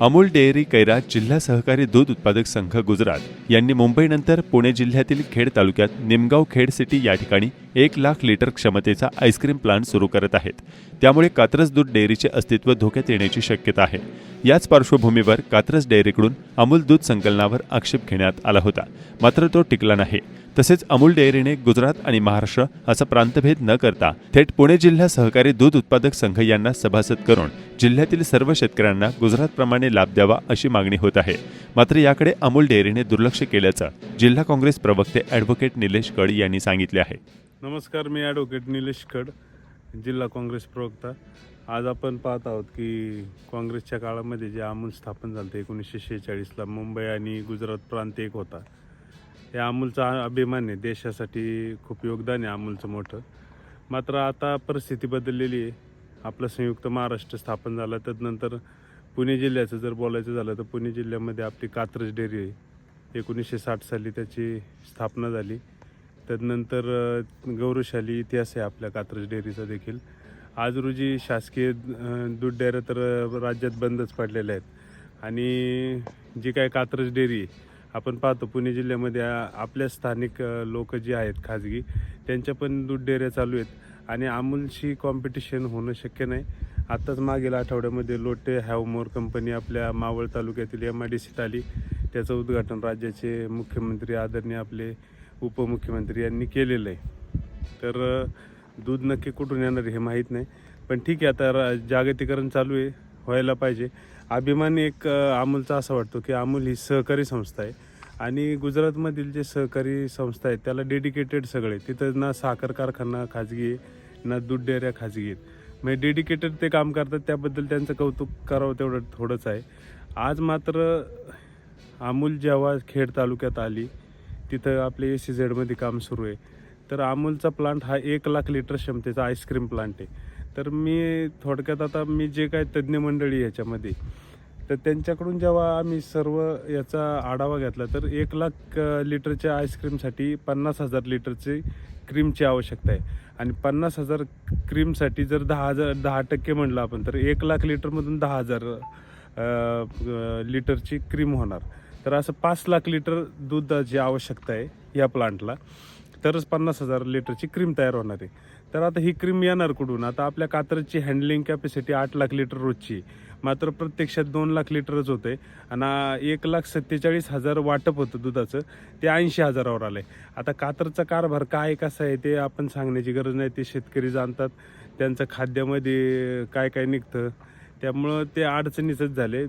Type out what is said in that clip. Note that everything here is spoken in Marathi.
अमूल डेअरी कैराज जिल्हा सहकारी दूध उत्पादक संघ गुजरात यांनी मुंबईनंतर पुणे जिल्ह्यातील खेड तालुक्यात निमगाव खेड सिटी या ठिकाणी एक लाख लिटर क्षमतेचा आईस्क्रीम प्लांट सुरू करत आहेत. त्यामुळे कात्रज दूध डेअरीचे अस्तित्व धोक्यात येण्याची शक्यता आहे. याच पार्श्वभूमीवर कात्रज डेअरीकडून अमूल दूध संकलनावर आक्षेप घेण्यात आला होता. मात्र तो टिकला नाही. तसेच अमूल डेअरीने गुजरात आणि महाराष्ट्र असा प्रांतभेद न करता थेट पुणे जिल्हा सहकारी दूध उत्पादक संघ यांना सभासद करून जिल्ह्यातील सर्व शेतकऱ्यांना गुजरातप्रमाणे लाभ द्यावा अशी मागणी होत आहे. मात्र याकडे अमूल डेअरीने दुर्लक्ष केल्याचं जिल्हा काँग्रेस प्रवक्ते ॲडव्होकेट निलेश कड यांनी सांगितले आहे. नमस्कार मी ॲडव्होकेट निलेश कड जिल्हा काँग्रेस प्रवक्ता. आज आपण पाहत आहोत की काँग्रेसच्या काळामध्ये जे अमूल स्थापन झालं होतं एकोणीसशे शेहेचाळीसला मुंबई आणि गुजरात प्रांत एक होता. या अमूलचा अभिमान आहे. देशासाठी खूप योगदान आहे अमूलचं मोठं. मात्र आता परिस्थिती बदललेली आहे. आपलं संयुक्त महाराष्ट्र स्थापन झालं तदनंतर पुणे जिल्ह्याचं जर बोलायचं झालं तर पुणे जिल्ह्यामध्ये आपली कात्रज डेअरी आहे. एकोणीसशे साठ साली त्याची स्थापना झाली. तदनंतर गौरवशाली इतिहास आहे आपल्या कात्रज डेअरीचा देखील. आज रोजी शासकीय दूध डेअऱ्या तर राज्यात बंदच पडलेल्या आहेत. आणि जी काय कात्रज डेअरी आहे, आपण पाहतो पुणे जिल्ह्यामध्ये आपल्या स्थानिक लोक जे आहेत खाजगी त्यांच्या पण दूध डेऱ्या चालू आहेत आणि अमूलशी कॉम्पिटिशन होणं शक्य नाही. आत्ताच मागील आठवड्यामध्ये लोटे हॅवमोर कंपनी आपल्या मावळ तालुक्यातील एम आय डी सीत आली. त्याचं उद्घाटन राज्याचे मुख्यमंत्री आदरणीय आपले उपमुख्यमंत्री यांनी केलेलं आहे. तर दूध नक्की कुठून येणार हे माहीत नाही. पण ठीक आहे आता रा- जागतिकरण चालू आहे. व्हायला पाहिजे. अभिमान एक अमूलचा असा वाटतो की अमूल ही सहकारी संस्था आहे. आणि गुजरातमधील जे सहकारी संस्था आहेत त्याला डेडिकेटेड सगळे तिथं ना साखर कारखाना खाजगी आहे ना दूध डेअऱ्या खाजगी आहेत. म्हणजे डेडिकेटेड ते काम करतात त्याबद्दल त्यांचं कौतुक करावं तेवढं थोडंच आहे. आज मात्र अमूल जेव्हा खेड तालुक्यात आली तिथं आपले ए सी झेडमध्ये काम सुरू आहे. तर अमूलचा प्लांट हा एक लाख लिटर क्षमतेचा आईस्क्रीम प्लांट आहे. तर मी थोडक्यात आता मी जे काय तज्ज्ञ मंडळी याच्यामध्ये तर त्यांच्याकडून जेव्हा आम्ही सर्व याचा आढावा घेतला तर एक लाख लिटरच्या आईस्क्रीमसाठी पन्नास हजार लिटरची क्रीमची आवश्यकता आहे. आणि पन्नास हजार क्रीमसाठी जर दहा हजार दहा टक्के म्हणलं आपण तर एक लाख लिटरमधून दहा हजार लिटरची क्रीम होणार. तर असं पाच लाख लिटर दुधाची आवश्यकता आहे या प्लांटला. तरच पन्नास हजार लिटरची क्रीम तयार होणार आहे. तर आता ही क्रीम येणार कुठून? आता आपल्या कात्रची हँडलिंग कॅपॅसिटी आठ लाख लिटर रोजची. मात्र प्रत्यक्षात दोन लाख लिटरच होते आणि एक लाख सत्तेचाळीस हजार वाटप होतं दुधाचं. ते ऐंशी हजारावर आलं आहे आता कात्रचा कारभार काय कसा आहे ते आपण सांगण्याची गरज नाही. ते शेतकरी जाणतात. त्यांचं खाद्यामध्ये काय काय निघतं. त्यामुळं ते अडचणीचंच झाले.